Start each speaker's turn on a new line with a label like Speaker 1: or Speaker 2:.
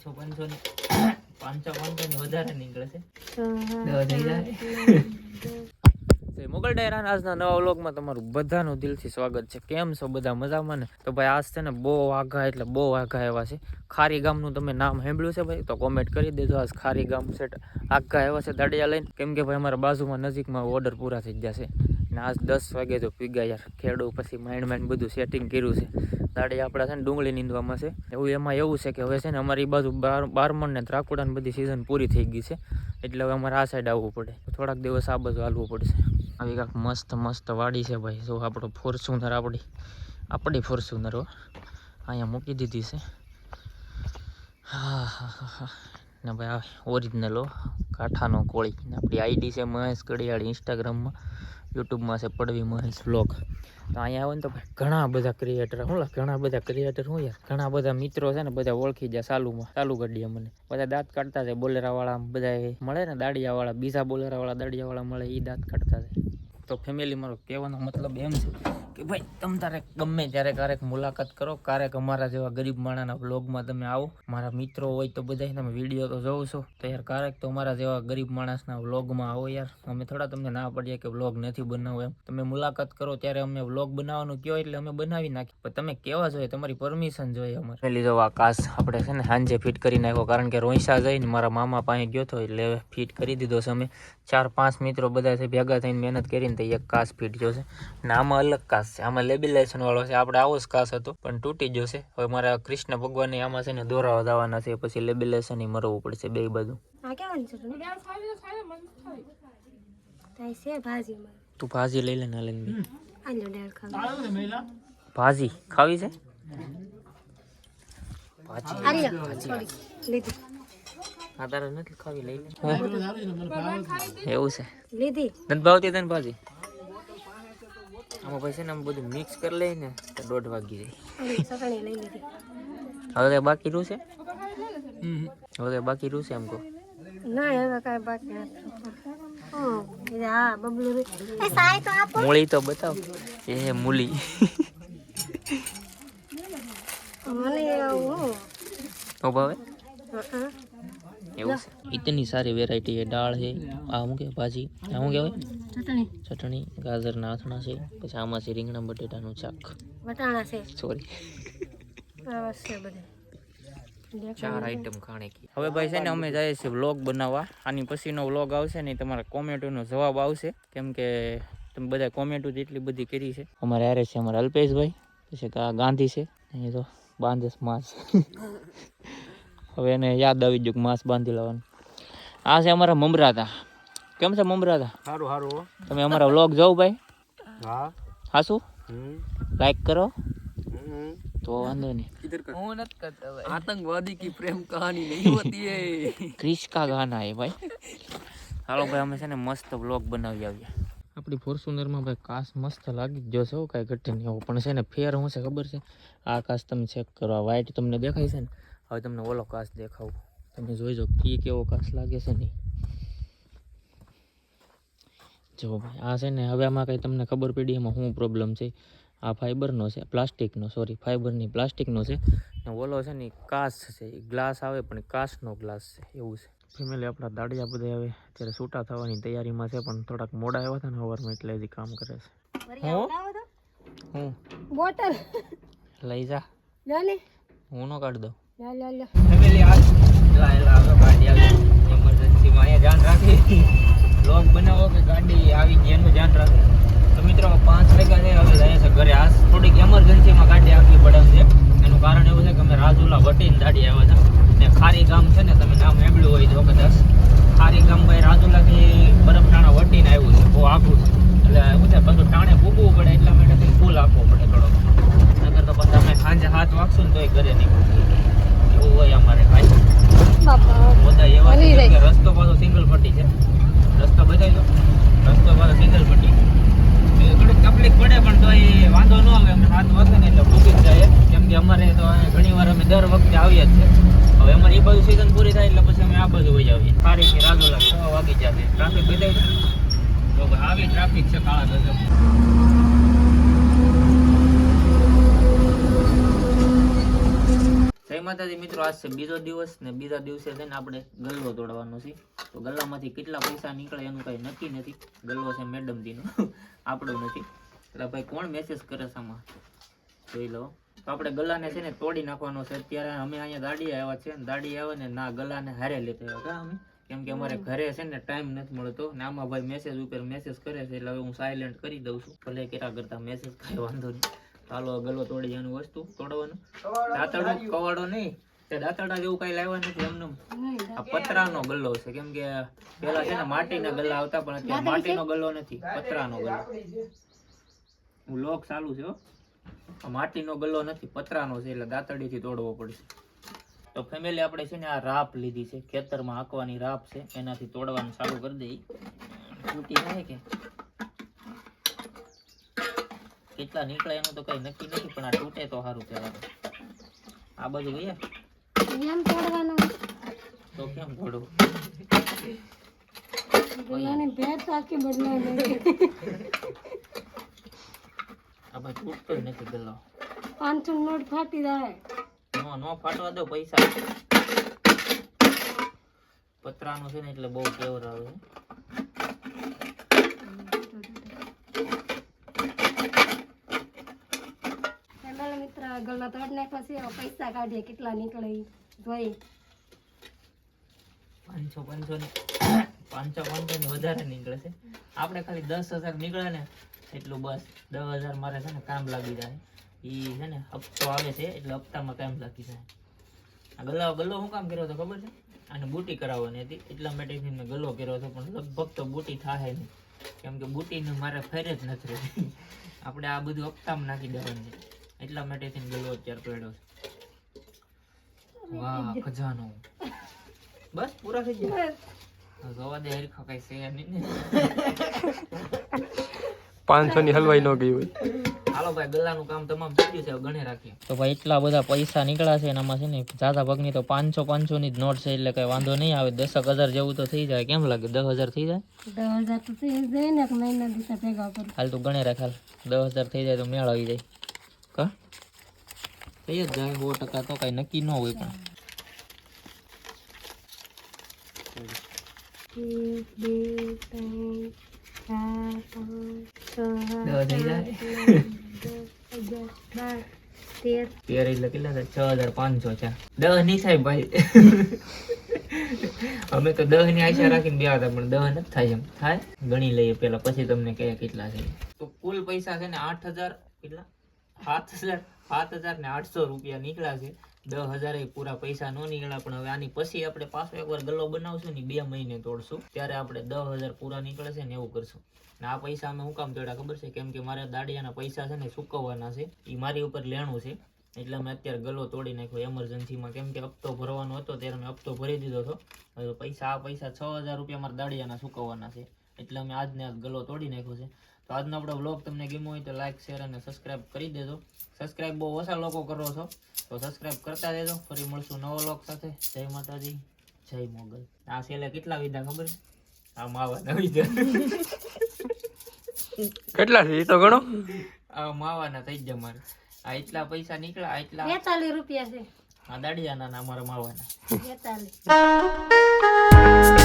Speaker 1: પાંચસો પાંચસો ની પાંચસો પાંચસો ની વધારે નીકળે છે. દવા થઈ જાય. મોગલ ડાયરાના આજના નવા વ્લોગમાં તમારું બધાનું દિલથી સ્વાગત છે. કેમ છો બધા મજામાં ને? તો ભાઈ આજ છે ને બહુ વાઘા એટલે બહુ વાઘા એવા છે. ખારી ગામનું તમે નામ સાંભળ્યું છે ભાઈ? તો કોમેન્ટ કરી દેજો આજ ખારી ગામ સેટ આઘા એવા છે દાડિયા લઈને. કેમ કે ભાઈ અમારા બાજુમાં નજીકમાં ઓર્ડર પૂરા થઈ ગયા છે. ને આજ દસ વાગે તો પીગા યાર ખેડૂ પછી માઇન્ડ માઇન્ડ બધું સેટિંગ કર્યું છે. દાડે આપણા છે ને ડુંગળી નીંદવામાં છે. એવું એમાં એવું છે કે હવે છે ને અમારી બાજુ બાર, બારમણ ને ત્રાકુડાની બધી સિઝન પૂરી થઈ ગઈ છે. એટલે હવે અમારે આ સાઈડ આવવું પડે. થોડાક દિવસ આ બાજુ હાલવું પડશે. આવી કાંક મસ્ત મસ્ત વાડી છે ભાઈ. જો આપણો ફોર્ચ્યુનર આપણી આપણી ફોર્ચ્યુનર હો. અહીંયા મૂકી દીધી છે. હા હા હા હા. ને ભાઈ ઓરિજિનલ હો. કાંઠાનો કોળી. આપણી આઈડી છે મહેશ કડિયાળી ઇન્સ્ટાગ્રામમાં યુટ્યુબમાં છે પડવી મહેશ બ્લોગ તો અહીંયા આવે ને તો ઘણા બધા ક્રિએટર હું ઘણા બધા ક્રિએટર હું યાર, ઘણા બધા મિત્રો છે ને બધા ઓળખી જાય ચાલુમાં ચાલુ કરીએ મને. બધા દાંત કાઢતા છે બોલેરાવાળા બધા મળે ને દાડિયાવાળા, બીજા બોલેરાવાળા દાડિયાવાળા મળે એ દાંત કાઢતા છે. તો ફેમિલી મારો કહેવાનો મતલબ એમ છે કે ભાઈ, તમ તારે ગમે ત્યારે ક્યારેક મુલાકાત કરો, ક્યારેક અમારા જેવા ગરીબ માણાના વ્લોગમાં તમે આવો. મારા મિત્રો હોય તો બધા તમે વીડિયો તો જોઉં છો. તો યાર ક્યારેક તો અમારા જેવા ગરીબ માણસના વ્લોગમાં આવો યાર. અમે થોડા તમને ના પડીએ કે વ્લોગ નથી બનાવો એમ. તમે મુલાકાત કરો ત્યારે અમે વ્લોગ બનાવવાનું કયો એટલે અમે બનાવી નાખીએ. પણ તમે કેવા જોઈએ તમારી પરમિશન જોઈએ અમારે. લીધો આકાશ આપણે છે ને સાંજે ફિટ કરી નાખ્યો. કારણ કે રોઈસા જઈને મારા મામા પાસે ગયો હતો એટલે ફિટ કરી દીધો છે અમે. ચાર પાંચ મિત્રો બધા ભેગા થઈને મહેનત કરીને તો એક કાસ ફીટ ગયો છે. ને આમાં અલગ કાસ. છે. આમાં લેબિલાઇઝેશન વાળો છે. આપણે આવો જ કાસ હતો પણ તૂટી ગયો છે. હવે મારા કૃષ્ણ ભગવાનને આમાં છે ને દોરાવા દાવાના છે પછી લેબિલેશન મરવું પડશે બે બાજુ.
Speaker 2: ભાજીમાં
Speaker 1: તું ભાજી લઈ લે ને લઈને ભાજી ખાવી છે? ભાજી
Speaker 2: આલ્યો થોડી લીધી.
Speaker 1: આ તારે નથી ખાવી લઈ લે. એવું છે.
Speaker 2: લીધી.
Speaker 1: નથી ભાવતી તને ભાજી? આમાં પછી ને આમ બધું મિક્સ કરી લઈ ને તો દોઢ વાગી જાય. હવે કઈ બાકી રહ્યું છે? હવે કઈ બાકી રહ્યું છે એમ કહો?
Speaker 2: ના બાકી નથી. હમ, એ હા બબલું રે એ સાય તો આપો.
Speaker 1: મૂળી તો બતાવ. એ મૂલી.
Speaker 2: મને
Speaker 1: ભાવે?
Speaker 2: હં.
Speaker 1: એવું છે? ઇતની સારી વેરાયટી છે. દાળ છે આ શું કે ભાજી. આ શું કહેવાય?
Speaker 2: ચટણી.
Speaker 1: ચટણી. ગાજરના આથણા છે. પછી આમાં છે રીંગણા બટેટાનું શાક.
Speaker 2: વટાણા છે.
Speaker 1: સોરી ચાર આઈટમ ખાણે કી. હવે ભાઈ છે ને અમે જઈએ છીએ વ્લોગ બનાવવા. આની પછીનો વ્લોગ આવશે ને તમારા કોમેન્ટોનો જવાબ આવશે. કેમ કે તમે બધા કોમેન્ટો જેટલી બધી કરી છે. અમારે હારે છે અમારા અલ્પેશભાઈ. પછી ગાંધી છે. અહીં તો બાંધસ માસ. હવે એને યાદ આવી ગયું કે માસ બાંધી લેવાનું આ છે અમારા મમરાતા કેમ છે મમરાતા
Speaker 3: સારું સારું
Speaker 1: તમે અમારા વ્લોગ જોવો ભાઈ
Speaker 3: હા
Speaker 1: હાશું
Speaker 3: હમ
Speaker 1: લાઈક કરો
Speaker 3: हम्म।
Speaker 1: તો વાંધો નહીં
Speaker 3: હું નથી કરતા भाई आतंकवादी की प्रेम कहानी नहीं होती है
Speaker 1: ક્રિશ કા ગાના એ ભાઈ હાલો ભાઈ અમે છે ને મસ્ત બ્લોગ બનાવી આવ્યા આપણી ફોર્ચ્યુનરમાં ભાઈ કાચ મસ્ત લાગી જ જશે હો કાંઈ ઘટે નહીં એવું પણ છે ને ફેર શું છે ખબર છે આ કાચ તમે ચેક કરો આ વ્હાઈટ તમને દેખાય છે ને હવે તમને ઓલો કાચ દેખાવું. તમે જોઈજો કી કેવો કાચ લાગે છે નહીં જો ભાઈ આ છે ને હવે આમાં કંઈ તમને ખબર પડી એમાં શું પ્રોબ્લેમ છે? આ ફાઇબરનો છે પ્લાસ્ટિકનો સોરી ફાઇબરની પ્લાસ્ટિકનો છે. ને ઓલો છે ને કાચ છે ગ્લાસ આવે પણ કાચનો ગ્લાસ છે એવું છે. ફેમિલી આપણા દાડિયા બધા હવે અત્યારે છૂટા થવાની તૈયારીમાં છે પણ થોડાક મોડા આવ્યા હતા ને સવારમાં એટલે હજી કામ કરે છે. હું?
Speaker 2: બોટલ.
Speaker 1: લઈ જા. હું નો કાઢ દઉં? પાંચ વાગ્યા છે, હવે ઘરે. આ થોડીક એમરજન્સીમાં ગાડી આપવી પડે છે. એનું કારણ એવું છે કે અમે રાજુલા વટીને દાડી આવ્યા હતા. ને ખારી ગામ છે ને, તમે નામ સાંભળ્યું હોય તો કદાચ. ખારી ગામ ભાઈ રાજુલાથી બરફટાણા વટીને આવ્યું છે, બહુ છે. એટલે એવું છે, બધું ટાણે ભૂગવું પડે, એટલા માટે ફૂલ આપવો પડે થોડો નગર તો પછી સાંજે હાથ વાગશું તોય ઘરે નહીં પહોંચીએ. એવું હોય અમારે ભાઈ
Speaker 2: બાપા
Speaker 1: છે
Speaker 2: જાય.
Speaker 1: કે રસ્તો પાછો સિંગલ પટ્ટી છે. રસ્તો બતાવી દો. રસ્તો પાછો સિંગલ પટ્ટી. થોડીક તકલીફ પડે પણ તો એ વાંધો ન આવે. અમે હાથ વાગે ને એટલે ભૂગી જ જાય. કેમ કે અમારે તો ઘણી વાર અમે દર વખતે આવીએ જ છે હવે અમારી એ બાજુ સિઝન પૂરી થાય એટલે પછી અમે આ બાજુ વહી આવીએ સારી રાજો રાજોલા છ વાગી જાય ટ્રાફિક બતાવી તો આવી ટ્રાફિક છે કાળા ગજબ જય માતાજી મિત્રો, આજ છે બીજો દિવસ ને બીજા દિવસે છે ને આપણે ગલ્લો તોડવાનો છે. તો ગલ્લામાંથી કેટલા પૈસા નીકળે એનું કઈ નક્કી નથી. ગલ્લો છે મેડમ દીનો આપણો નથી. એટલે ભાઈ કોણ મેસેજ કરે છે આમાં? જોઈ લો. તો આપણે ગલ્લાને છે ને તોડી નાખવાનો છે. અત્યારે અમે અહીંયા દાડી આવ્યા છે દાડી આવે ને ના, ગલ્લાને હારે લેતા આવ્યા અમે. કેમ કે અમારે ઘરે છે ને ટાઈમ નથી મળતો. ને આમાં ભાઈ મેસેજ ઉપર મેસેજ કરે છે. એટલે હવે હું સાયલેન્ટ કરી દઉં છું. ભલે કેરા કરતા મેસેજ કાંઈ વાંધો નહીં. ચાલો ગલો તોડી જવાનું વસ્તુ તોડવાનું. દાંતરડો કવાડો નહીં. તે દાંતરડા જેવું કઈ લાવ્યા નથી એમને. આ પતરાનો ગલ્લો છે. કેમ કે પેલા છે ને માટીના ગલ્લા આવતા પણ અત્યારે માટીનો ગલ્લો નથી પતરાનો ગલ્લો. હું લોક ચાલુ છે હો. આ માટીનો ગલ્લો નથી પતરાનો છે એટલે દાંતરડીથી તોડવો પડશે. તો ફેમિલી આપણે છે ને આ રાપ લીધી છે. ખેતરમાં હાંકવાની રાપ છે. એનાથી તોડવાનું ચાલુ કરી દઈ તૂટી જાય કે? કેટલા નીકળે એનું તો કઈ નક્કી નથી પણ આ તૂટે તો સારું કહેવાય. આ બાજુ ગયા
Speaker 2: એમ તોડવાનું
Speaker 1: તો કેમ તોડવું
Speaker 2: ગલ્લાની ભેટ તો આખી બદલાઈ ગઈ
Speaker 1: આ ભાઈ તૂટતો નથી ગલ્લો.
Speaker 2: પાંચસો નોટ ફાટી જાય.
Speaker 1: નો નો ફાટવા દો પૈસા. પતરાનું છે ને એટલે બહુ કેવર આવે છે.
Speaker 2: ફેમિલી મિત્ર ગલ્લા તોડ નાખ્યા છે હવે પૈસા કાઢીએ કેટલા નીકળે જોઈ
Speaker 1: પાંચસો પાંચસો પાંચસો પાંચસો વધારે નીકળે છે. આપણે ખાલી દસ હજાર નીકળે ને, એટલું બસ. દસ હજાર મારે છે ને કામ લાગી જાય. ઈ છે ને હપ્તો આવે છે, એટલે હપ્તામાં કામ લાગી જાય. આ ગલ્લો ગલ્લો શું કામ કર્યો હતો ખબર છે? અને બુટી કરાવવાની હતી. એટલા માટે મેં ગલ્લો કર્યો હતો, પણ લગભગ તો બુટી થાય નહીં. કેમ કે બુટીને મારે ફેર જ નથી આપણે આ બધું હપ્તામાં નાખી દેવાનું છે. એટલા માટે થઈને ગલો અત્યારે પડ્યો છે. વાહ ખજાનો. બસ પૂરા થઈ ગયા? જોવા દે હરખો કઈ છે નહીં ને.
Speaker 4: પાંચસો ની હલવાઈ ન ગઈ હોય.
Speaker 1: હાલો ભાઈ ગલ્લાનું કામ તમામ થઈ ગયું છે હવે ગણે રાખીએ. તો ભાઈ એટલા બધા પૈસા નીકળ્યા છે એનામાં છે ને જાતા ભાગની તો પાંચસો પાંચસો ની જ નોટ છે એટલે કઈ વાંધો નહીં આવે. દસક હજાર જેવું તો થઈ જાય. કેમ લાગે? દસ હજાર થઈ જાય?
Speaker 2: દસ હજાર તો થઈ જાય ને મહિના દિવસે ભેગા કરું.
Speaker 1: હાલ તું ગણે રાખ હાલ. દસ હજાર થઈ જાય તો મેળ આવી જાય. થઈ જ જાય, સો ટકા તો કઈ નક્કી ન હોય પણ. પાંચસો છે. નહીં થાય ભાઈ. અમે તો દહની આશા રાખીને બે હતા, પણ દહ નથી થાય એમ. થાય? ગણી લઈએ પેલા પછી તમને કહે કેટલા છે. તો કુલ પૈસા છે ને આઠ હજાર કેટલા? સાત હજાર સાત હજાર ને આઠસો રૂપિયા નીકળ્યા છે. દસ હજાર પૂરા પૈસા નો નીકળ્યા, પણ હવે આની પછી આપણે પાછો એકવાર ગલ્લો બનાવશું ને બે મહિને તોડશું. ત્યારે આપણે દસ હજાર પૂરા નીકળે છે ને એવું કરશું. ને આ પૈસા અમે હું કામ તોડ્યા, ખબર છે? કેમ કે મારે દાડિયાના પૈસા છે ને ચૂકવવાના છે. એ મારી ઉપર લેણું છે. એટલે મેં અત્યારે ગલ્લો તોડી નાખ્યો એમરજન્સીમાં કેમ કે હપ્તો ભરવાનો હતો, ત્યારે મેં હપ્તો ભરી દીધો હતો. પૈસા, આ પૈસા છ હજાર રૂપિયા મારા દાડિયાના ચૂકવવાના છે. એટલે અમે આજને આજ ગલો તોડી નાખ્યો છે. તો આજનો આપણો બ્લોગ તમને ગમ્યો હોય તો લાઈક શેર અને સબસ્ક્રાઇબ કરી દેજો. સબસ્ક્રાઇબ બહુ ઓછા લોકો કરો છો તો સબસ્ક્રાઇબ કરતા દેજો ફરી મળશું નવો લોક સાથે. જય માતાજી જય મોગલ. આ છેલ્લે કેટલા વિધા ખબર છે? આ માવાના વિધા.
Speaker 4: કેટલા છે? એ તો ગણો
Speaker 1: આ માવાના થઈ ગયા મારે. આ એટલા પૈસા નીકળ્યા એટલા
Speaker 2: બેતાલીસ રૂપિયા છે.
Speaker 1: આ દાડિયાના ના અમારા માવાના.
Speaker 2: બેતાલીસ.